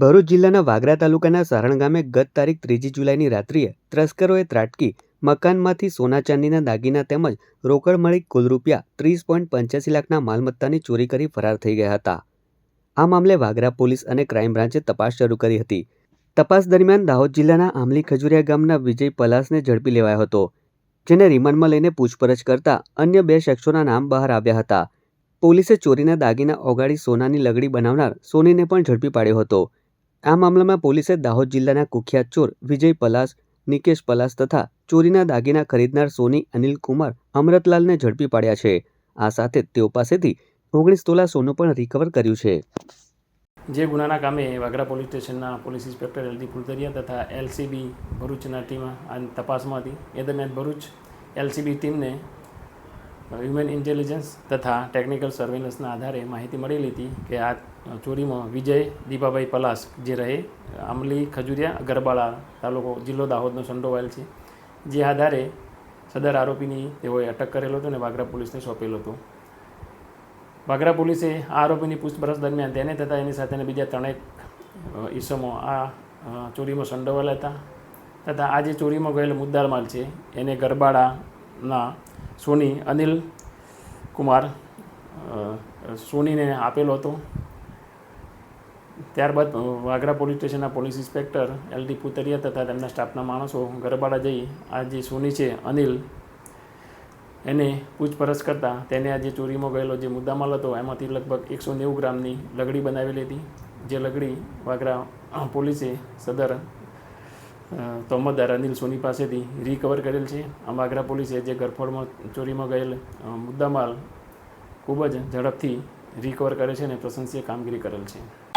ભરૂચ જિલ્લાના વાગરા તાલુકાના સારણ ગામે ગત તારીખ ત્રીજી જુલાઈની રાત્રિએ તસ્કરોએ ત્રાટકી મકાનમાંથી સોના ચાંદીના દાગીના તેમજ રોકડ મળી કુલ રૂપિયા ત્રીસ પોઈન્ટ પંચ્યાસી લાખના માલમત્તાની ચોરી કરી ફરાર થઈ ગયા હતા. આ મામલે વાગરા પોલીસ અને ક્રાઇમ બ્રાન્ચે તપાસ શરૂ કરી હતી. તપાસ દરમિયાન દાહોદ જિલ્લાના આમલી ખજુરિયા ગામના વિજય પલાસને ઝડપી લેવાયો હતો, જેને રિમાન્ડમાં લઈને પૂછપરછ કરતા અન્ય બે શખ્સોના નામ બહાર આવ્યા હતા. પોલીસે ચોરીના દાગીના ઓગાળી સોનાની લગડી બનાવનાર સોનીને પણ ઝડપી પાડ્યો હતો. આ મામલામાં પોલીસે દાહોદ જિલ્લાના કુખ્યાત ચોર વિજય પલાસ, નિકેશ પલાસ તથા ચોરીના દાગીના ખરીદનાર સોની અનિલ કુમાર અમરતલાલને ઝડપી પાડ્યા છે. આ સાથે તેઓ પાસેથી ઓગણીસ તોલા સોનું પણ રિકવર કર્યું છે. જે ગુનાના કામે વાગરા પોલીસ સ્ટેશનના police inspector L G Phultariya તથા એલસીબી ભરૂચના ટીમ આ તપાસમાં હતી. એ દરમિયાન ભરૂચ એલસીબી ટીમને હ્યુમન ઇન્ટેલિજન્સ તથા ટેકનિકલ સર્વેલન્સના આધારે માહિતી મળેલી હતી કે આ ચોરીમાં વિજય, દીપાભાઈ પલાસ જે રહે આમલી ખજુરિયા, ગરબાળા તાલુકો જિલ્લો દાહોદનો સંડોવાયેલ છે. જે આધારે સદર આરોપીની તેઓએ અટક કરેલો હતો અને વાગરા પોલીસને સોંપેલો હતો. વાગરા પોલીસે આ આરોપીની પૂછપરછ દરમિયાન તેને તથા એની સાથેના બીજા ત્રણેક ઈસમો આ ચોરીમાં સંડોવાયેલા હતા. તથા આ જે ચોરીમાં ગયેલો મુદ્દાર માલ છે, એને ગરબાડાના સોની, અનિલ કુમાર સોનીને આપેલો હતો. ત્યારબાદ વાગરા પોલીસ સ્ટેશનના police inspector L D Putariya તથા તેમના સ્ટાફના માણસો ગરબાડા જઈ આ જે સોની છે, અનિલ, એને પૂછપરછ કરતાં તેને આ જે ચોરીમાં ગયેલો જે મુદ્દામાલ હતો, એમાંથી લગભગ એકસો નેવું ગ્રામની લગડી બનાવેલી હતી. જે લગડી વાગરા પોલીસે સદર તોમતદાર અનિલ સોની પાસેથી રિકવર કરેલ છે. આ આગ્રા પોલીસે જે ગરફોડમાં ચોરીમાં ગયેલ મુદ્દામાલ ખૂબ જ ઝડપથી રિકવર કરે છે અને પ્રશંસીય કામગીરી કરેલ છે.